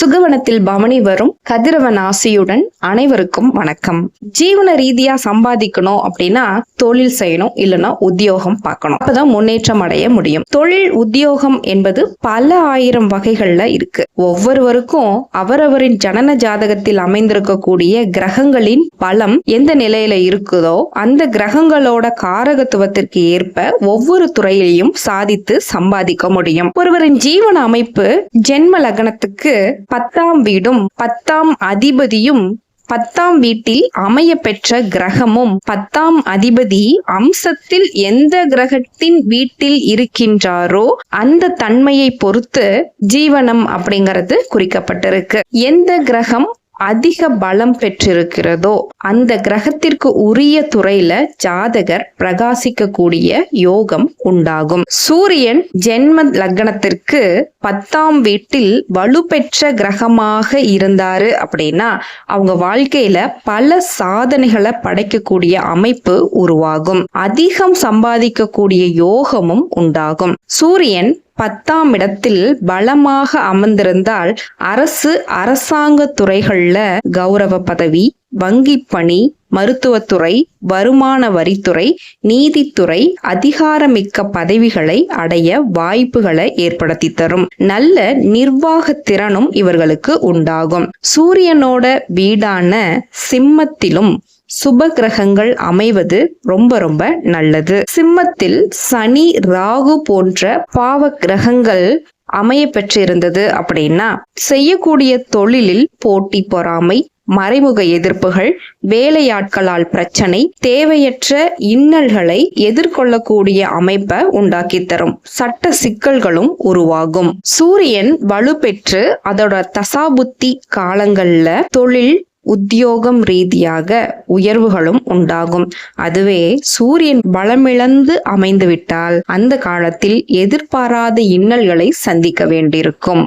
சுகவனத்தில் பவனி வரும் கதிரவன் ஆசையுடன் அனைவருக்கும் வணக்கம். ஜீவன ரீதியா சம்பாதிக்கணும் அப்படின்னா தொழில் செய்யணும் இல்லைன்னா உத்தியோகம் பார்க்கணும். அப்பதான் முன்னேற்றம் அடைய முடியும். தொழில் உத்தியோகம் என்பது பல ஆயிரம் வகைகள்ல இருக்கு. ஒவ்வொருவருக்கும் அவரவரின் ஜனன ஜாதகத்தில் அமைந்திருக்கக்கூடிய கிரகங்களின் பலம் எந்த நிலையில இருக்குதோ அந்த கிரகங்களோட காரகத்துவத்திற்கு ஏற்ப ஒவ்வொரு துறையிலையும் சாதித்து சம்பாதிக்க முடியும். ஒருவரின் ஜீவன அமைப்பு ஜென்ம லக்னத்துக்கு பத்தாம் வீடும் பத்தாம் அதிபதியும் பத்தாம் வீட்டில் அமைய பெற்ற கிரகமும் பத்தாம் அதிபதி அம்சத்தில் எந்த கிரகத்தின் வீட்டில் இருக்கின்றாரோ அந்த தன்மையை பொறுத்து ஜீவனம் அப்படிங்கிறது குறிக்கப்பட்டிருக்கு. எந்த கிரகம் அதிக பலம் பெற்றிருக்கிறதோ? அந்த கிரகத்திற்கு உரிய துறையில ஜாதகர் பிரகாசிக்கக்கூடிய யோகம் உண்டாகும். சூரியன் ஜென்ம லக்னத்திற்கு பத்தாம் வீட்டில் வலுப்பெற்ற கிரகமாக இருந்தாரு அப்படின்னா அவங்க வாழ்க்கையில பல சாதனைகளை படைக்கக்கூடிய அமைப்பு உருவாகும். அதிகம் சம்பாதிக்கக்கூடிய யோகமும் உண்டாகும். சூரியன் பத்தாம் இடத்தில் பலமாக அமர்ந்திருந்தால் அரசு அரசாங்க துறைகள்ல கௌரவ பதவி வங்கி பணி மருத்துவத்துறை வருமான வரித்துறை நீதித்துறை அதிகாரமிக்க பதவிகளை அடைய வாய்ப்புகளை ஏற்படுத்தி தரும். நல்ல நிர்வாக திறனும் இவர்களுக்கு உண்டாகும். சூரியனோட வீடான சிம்மத்திலும் சுப கிரகங்கள் அமைவது ரொம்ப ரொம்ப நல்லது. சிம்மத்தில் சனி ராகு போன்ற பாவ கிரகங்கள் அமைய பெற்றிருந்தது அப்படின்னா செய்யக்கூடிய தொழிலில் போட்டி பொறாமை மறைமுக எதிர்ப்புகள் வேலையாட்களால் பிரச்சனை தேவையற்ற இன்னல்களை எதிர்கொள்ளக்கூடிய அமைப்பை உண்டாக்கி தரும் சட்ட சிக்கல்களும் உருவாகும். சூரியன் வலுப்பெற்று அதோட தசாபுத்தி காலங்கள்ல தொழில் உத்தியோகம் ரீதியாக உயர்வுகளும் உண்டாகும். அதுவே சூரியன் பலமிழந்து அமைந்துவிட்டால் அந்த காலத்தில் எதிர்பாராத இன்னல்களை சந்திக்க வேண்டியிருக்கும்.